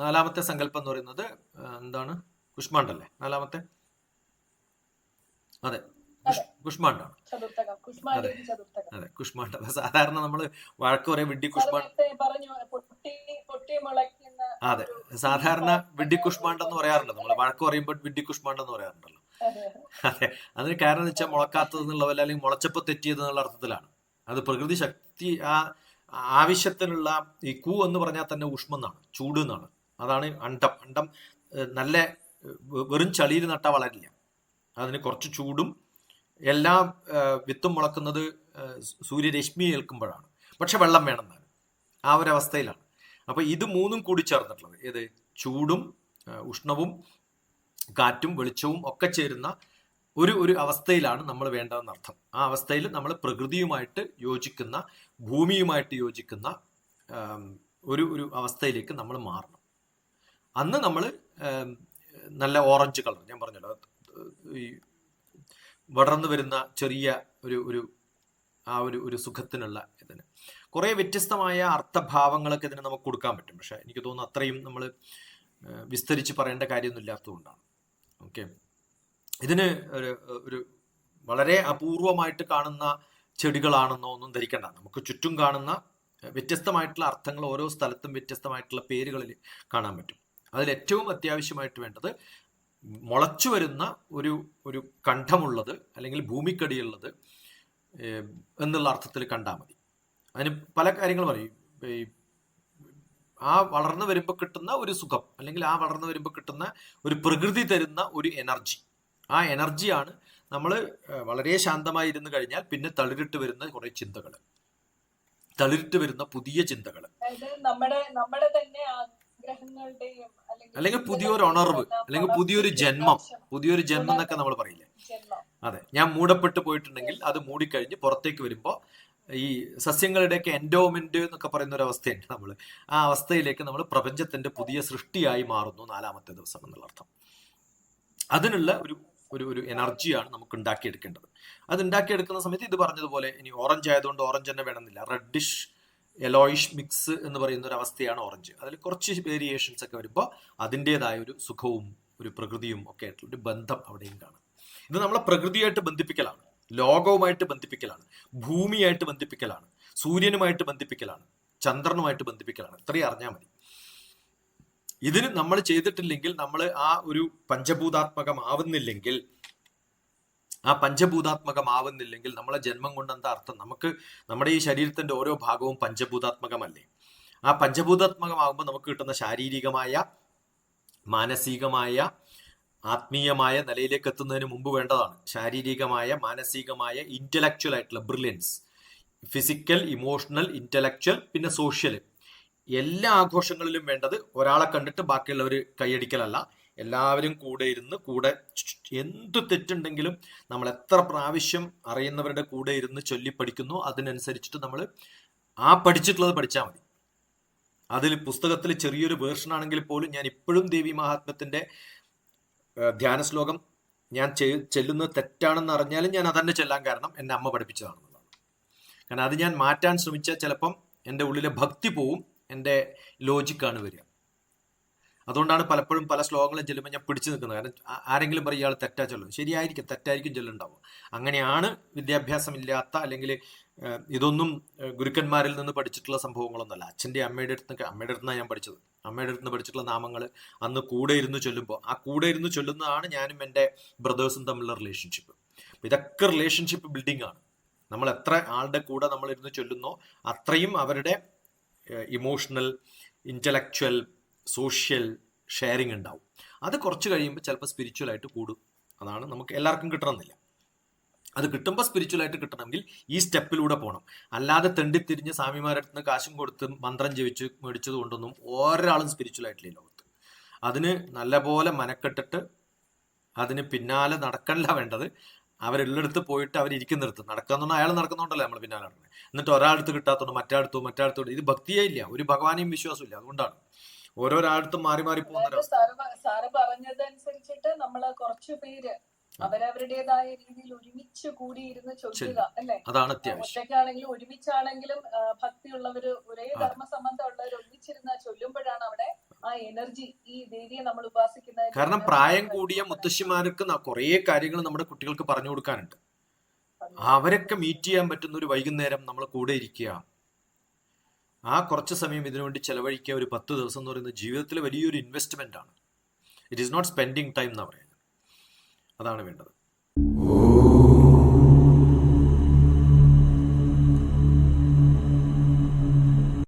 നാലാമത്തെ സങ്കല്പം എന്ന് പറയുന്നത് എന്താണ്? കുഷ്മാണ്ടല്ലേ? നാലാമത്തെ? അതെ. കുഷ്- കുഷ്മാണ്ടാണ്. അതെ. അതെ. കുഷ്മാണ്ട. സാധാരണ നമ്മൾ വഴക്ക് പറയും വിഡ്ഢി കുഷ്മാണ്ട അതെ സാധാരണ വിഡ്ഡി കുഷ്മാണ്ട എന്ന് പറയാറുണ്ട് നമ്മൾ വഴക്ക് പറയുമ്പോൾ വിഡ്ഡി കുഷ്മാണ്ട. എന്ന് പറയാറുണ്ടല്ലോ. അതെ, അതെ. അതെ. അതിന് കാരണം എന്ന് വെച്ചാൽ മുളക്കാത്തത് എന്നുള്ള അല്ലെങ്കിൽ മുളച്ചപ്പോൾ തെറ്റിയത് എന്നുള്ള അർത്ഥത്തിലാണ്. അത് പ്രകൃതി ശക്തി ആ ആവശ്യത്തിനുള്ള ഈ കൂ എന്ന് പറഞ്ഞാൽ തന്നെ ഉഷ്മെന്നാണ് ചൂട് എന്നാണ്. അതാണ് അണ്ടം. അണ്ടം നല്ല വെറും ചളിയിൽ നട്ടാൽ വളരില്ല. അതിന് കുറച്ച് ചൂടും എല്ലാ വിത്തും മുളക്കുന്നത് സൂര്യരശ്മി ഏൽക്കുമ്പോഴാണ്. പക്ഷെ വെള്ളം വേണമെന്നാണ് ആ ഒരു അവസ്ഥയിലാണ്. അപ്പൊ ഇത് മൂന്നും കൂടി ചേർന്നിട്ടുള്ളത്. ഏത്? ചൂടും ഉഷ്ണവും കാറ്റും വെളിച്ചവും ഒക്കെ ചേരുന്ന ഒരു ഒരു അവസ്ഥയിലാണ് നമ്മൾ വേണ്ടതെന്നർത്ഥം ആ അവസ്ഥയിൽ നമ്മൾ പ്രകൃതിയുമായിട്ട് യോജിക്കുന്ന ഭൂമിയുമായിട്ട് യോജിക്കുന്ന ഒരു ഒരു അവസ്ഥയിലേക്ക് നമ്മൾ മാറണം. അന്ന് നമ്മൾ നല്ല ഓറഞ്ച് കളർ ഞാൻ പറഞ്ഞല്ലോ ഈ വളർന്നു വരുന്ന ചെറിയ ഒരു ഒരു ആ ഒരു ഒരു സുഖത്തിനുള്ള ഇതിന്. കുറേ വ്യത്യസ്തമായ അർത്ഥഭാവങ്ങളൊക്കെ ഇതിന് നമുക്ക് കൊടുക്കാൻ പറ്റും. പക്ഷെ എനിക്ക് തോന്നുന്നു അത്രയും നമ്മൾ വിസ്തരിച്ച് പറയേണ്ട കാര്യമൊന്നും ഇല്ലാത്തതുകൊണ്ടാണ്. ഓക്കെ? ഇതിന് ഒരു ഒരു വളരെ അപൂർവമായിട്ട് കാണുന്ന ചെടികളാണെന്നോ ഒന്നും ധരിക്കണ്ട. നമുക്ക് ചുറ്റും കാണുന്ന വ്യത്യസ്തമായിട്ടുള്ള അർത്ഥങ്ങൾ ഓരോ സ്ഥലത്തും വ്യത്യസ്തമായിട്ടുള്ള പേരുകളിൽ കാണാൻ പറ്റും. അതിൽ ഏറ്റവും അത്യാവശ്യമായിട്ട് വേണ്ടത് മുളച്ചു വരുന്ന ഒരു ഒരു കണ്ഠമുള്ളത് അല്ലെങ്കിൽ ഭൂമിക്കടിയുള്ളത് എന്നുള്ള അർത്ഥത്തിൽ കണ്ടാൽ മതി. അതിന് പല കാര്യങ്ങൾ പറയും. ഈ ആ വളർന്നു വരുമ്പോൾ കിട്ടുന്ന ഒരു സുഖം അല്ലെങ്കിൽ ആ വളർന്നു വരുമ്പോൾ കിട്ടുന്ന ഒരു പ്രകൃതി തരുന്ന ഒരു എനർജി. ആ എനർജിയാണ് നമ്മൾ വളരെ ശാന്തമായി ഇരുന്ന് കഴിഞ്ഞാൽ പിന്നെ തളിരിട്ട് വരുന്ന കുറെ ചിന്തകൾ തളിരിട്ട് വരുന്ന പുതിയ ചിന്തകൾ നമ്മുടെ നമ്മുടെ തന്നെ അല്ലെങ്കിൽ പുതിയൊരു ഉണർവ് അല്ലെങ്കിൽ പുതിയൊരു ജന്മം പുതിയൊരു ജന്മം എന്നൊക്കെ നമ്മൾ പറയില്ലേ? അതെ ഞാൻ മൂടപ്പെട്ട് പോയിട്ടുണ്ടെങ്കിൽ അത് മൂടിക്കഴിഞ്ഞ് പുറത്തേക്ക് വരുമ്പോൾ ഈ സസ്യങ്ങളുടെയൊക്കെ എൻഡോമെന്റ് എന്നൊക്കെ പറയുന്ന ഒരു അവസ്ഥയുണ്ട് നമ്മൾ ആ അവസ്ഥയിലേക്ക് നമ്മൾ പ്രപഞ്ചത്തിന്റെ പുതിയ സൃഷ്ടിയായി മാറുന്നു നാലാമത്തെ ദിവസം എന്നുള്ള അർത്ഥം. അതിനുള്ള ഒരു ഒരു ഒരു എനർജിയാണ് നമുക്ക് ഉണ്ടാക്കിയെടുക്കേണ്ടത്. അത് ഉണ്ടാക്കിയെടുക്കുന്ന സമയത്ത് ഇത് പറഞ്ഞതുപോലെ ഇനി ഓറഞ്ച് ആയതുകൊണ്ട് ഓറഞ്ച് തന്നെ വേണമെന്നില്ല. റെഡിഷ് യെലോയിഷ് മിക്സ് എന്ന് പറയുന്ന ഒരു അവസ്ഥയാണ് ഓറഞ്ച് അതിൽ കുറച്ച് വേരിയേഷൻസ് ഒക്കെ വരുമ്പോൾ അതിന്റെതായ ഒരു സുഖവും ഒരു പ്രകൃതിയും ഒക്കെ ആയിട്ടുള്ള ഒരു ബന്ധം അവിടെയും കാണാം. ഇത് നമ്മളെ പ്രകൃതിയായിട്ട് ബന്ധിപ്പിക്കലാണ് ലോകവുമായിട്ട് ബന്ധിപ്പിക്കലാണ് ഭൂമിയായിട്ട് ബന്ധിപ്പിക്കലാണ് സൂര്യനുമായിട്ട് ബന്ധിപ്പിക്കലാണ് ചന്ദ്രനുമായിട്ട് ബന്ധിപ്പിക്കലാണ്. ഇത്രയും അറിഞ്ഞാൽ മതി. ഇതിന് നമ്മൾ ചെയ്തിട്ടില്ലെങ്കിൽ നമ്മൾ ആ ഒരു പഞ്ചഭൂതാത്മകമാവുന്നില്ലെങ്കിൽ ആ പഞ്ചഭൂതാത്മകമാവുന്നില്ലെങ്കിൽ നമ്മളെ ജന്മം കൊണ്ട് എന്താ അർത്ഥം? നമുക്ക് നമ്മുടെ ഈ ശരീരത്തിന്റെ ഓരോ ഭാഗവും പഞ്ചഭൂതാത്മകമല്ലേ? ആ പഞ്ചഭൂതാത്മകമാകുമ്പോൾ നമുക്ക് കിട്ടുന്ന ശാരീരികമായ മാനസികമായ ആത്മീയമായ നിലയിലേക്ക് എത്തുന്നതിന് മുമ്പ് വേണ്ടതാണ്. ശാരീരികമായ മാനസികമായ ഇന്റലക്ച്വൽ ആയിട്ടുള്ള ബ്രില്യൻസ് ഫിസിക്കൽ ഇമോഷണൽ ഇന്റലക്ച്വൽ പിന്നെ സോഷ്യൽ എല്ലാ ആഘോഷങ്ങളിലും വേണ്ടത് ഒരാളെ കണ്ടിട്ട് ബാക്കിയുള്ളവർ കൈയടിക്കലല്ല. എല്ലാവരും കൂടെ ഇരുന്ന് കൂടെ എന്ത് തെറ്റുണ്ടെങ്കിലും നമ്മൾ എത്ര പ്രാവശ്യം അറിയുന്നവരുടെ കൂടെ ഇരുന്ന് ചൊല്ലി പഠിക്കുന്നു അതിനനുസരിച്ചിട്ട് നമ്മൾ ആ പഠിച്ചിട്ടുള്ളത് പഠിച്ചാൽ മതി. അതിൽ പുസ്തകത്തിൽ ചെറിയൊരു വേർഷൻ ആണെങ്കിൽ പോലും ഞാൻ ഇപ്പോഴും ദേവി മഹാത്മ്യത്തിന്റെ ധ്യാന ശ്ലോകം ഞാൻ ചെല്ലുന്നത് തെറ്റാണെന്ന് അറിഞ്ഞാലും ഞാൻ അതന്നെ ചെല്ലാൻ കാരണം എന്റെ അമ്മ പഠിപ്പിച്ചതാണെന്നുള്ളതാണ് കാരണം അത് ഞാൻ മാറ്റാൻ ശ്രമിച്ചാൽ ചിലപ്പം എന്റെ ഉള്ളിലെ ഭക്തി പോവും എന്റെ ലോജിക്കാണ് വരിക. അതുകൊണ്ടാണ് പലപ്പോഴും പല ശ്ലോകങ്ങളും ചെല്ലുമ്പോൾ ഞാൻ പിടിച്ചു നിൽക്കുന്നത്. കാരണം ആരെങ്കിലും പറയും ഇയാൾ തെറ്റാ ചൊല്ലും. ശരിയായിരിക്കും തെറ്റായിരിക്കും ചൊല്ലുണ്ടാവും അങ്ങനെയാണ് വിദ്യാഭ്യാസമില്ലാത്ത അല്ലെങ്കിൽ ഇതൊന്നും ഗുരുക്കന്മാരിൽ നിന്ന് പഠിച്ചിട്ടുള്ള സംഭവങ്ങളൊന്നുമല്ല. അച്ഛന്റെ അമ്മയുടെ അടുത്ത് അമ്മയുടെ അടുത്താണ് ഞാൻ പഠിച്ചത്. അമ്മയുടെ അടുത്ത് പഠിച്ചിട്ടുള്ള നാമങ്ങൾ അന്ന് കൂടെ ഇരുന്ന് ചൊല്ലുമ്പോൾ ആ കൂടെ ഇരുന്ന് ചൊല്ലുന്നതാണ് ഞാനും എന്റെ ബ്രദേഴ്സും തമ്മിലുള്ള റിലേഷൻഷിപ്പ് ഇതൊക്കെ റിലേഷൻഷിപ്പ് ബിൽഡിംഗ് ആണ്. നമ്മൾ എത്ര ആളുടെ കൂടെ നമ്മൾ ഇരുന്ന് ചൊല്ലുന്നോ അത്രയും അവരുടെ ഇമോഷണൽ ഇന്റലക്ച്വൽ സോഷ്യൽ ഷെയറിങ് ഉണ്ടാവും. അത് കുറച്ച് കഴിയുമ്പോൾ ചിലപ്പോൾ സ്പിരിച്വൽ ആയിട്ട് കൂടും. അതാണ് നമുക്ക് എല്ലാവർക്കും കിട്ടണമെന്നില്ല. അത് കിട്ടുമ്പോൾ സ്പിരിച്വൽ ആയിട്ട് കിട്ടണമെങ്കിൽ ഈ സ്റ്റെപ്പിലൂടെ പോകണം അല്ലാതെ തെണ്ടിത്തിരിഞ്ഞ് സ്വാമിമാരുടെ അടുത്ത് നിന്ന് കാശും കൊടുത്ത് മന്ത്രം ജപിച്ച് മേടിച്ചത് കൊണ്ടൊന്നും ഒരാളും ഈ ലോകത്ത്. അതിന് നല്ലപോലെ മനക്കെട്ടിട്ട് അതിന് പിന്നാലെ നടക്കണ്ട വേണ്ടത് അവരുള്ളിടത്ത് പോയിട്ട് അവരിയ്ക്കുന്നിടത്ത് നടക്കാന്ന് അയാൾ നടക്കുന്നുണ്ടല്ലോ നമ്മൾ പിന്നാലെ നടക്കുന്നത് എന്നിട്ട് ഒരാളടുത്ത് കിട്ടാത്തോണ്ട് മറ്റാടുത്തോ മറ്റാടുത്തോ ഇത് ഭക്തിയേ ഇല്ല. ഒരു ഭഗവാനെയും വിശ്വാസമില്ല അതുകൊണ്ടാണ്. ഓരോരാളത്തും മാറി മാറി പോകുന്ന സാറ് പറഞ്ഞതനുസരിച്ചിട്ട് നമ്മൾ കുറച്ചു പേര് അവരവരുടേതായ രീതിയിൽ ഒരുമിച്ച് കൂടിയിരുന്ന് ചൊല്ലുക അല്ലെ? അതാണ് ഒറ്റയ്ക്കാണെങ്കിലും ഒരുമിച്ചാണെങ്കിലും ഭക്തിയുള്ളവര് ഒരേ ധർമ്മ സംബന്ധമുള്ളവർ ഒരുമിച്ചിരുന്ന ചൊല്ലുമ്പോഴാണ് അവിടെ ആ എനർജി ഈ ദേവിയെ നമ്മൾ ഉപാസിക്കുന്നത് കാരണം പ്രായം കൂടിയ മുത്തശ്ശിമാർക്ക് കുറേ കാര്യങ്ങൾ നമ്മുടെ കുട്ടികൾക്ക് പറഞ്ഞു കൊടുക്കാനുണ്ട്. അവരൊക്കെ മീറ്റ് ചെയ്യാൻ പറ്റുന്ന ഒരു വൈകുന്നേരം നമ്മൾ കൂടെ ഇരിക്കുക. ആ കുറച്ച് സമയം ഇതിനുവേണ്ടി ചെലവഴിക്കുക ഒരു പത്ത് ദിവസം എന്ന് പറയുന്നത് ജീവിതത്തിൽ വലിയൊരു ഇൻവെസ്റ്റ്മെന്റ് ആണ്. It is not spending time എന്നാണ് പറയുന്നത്. അതാണ് വേണ്ടത്.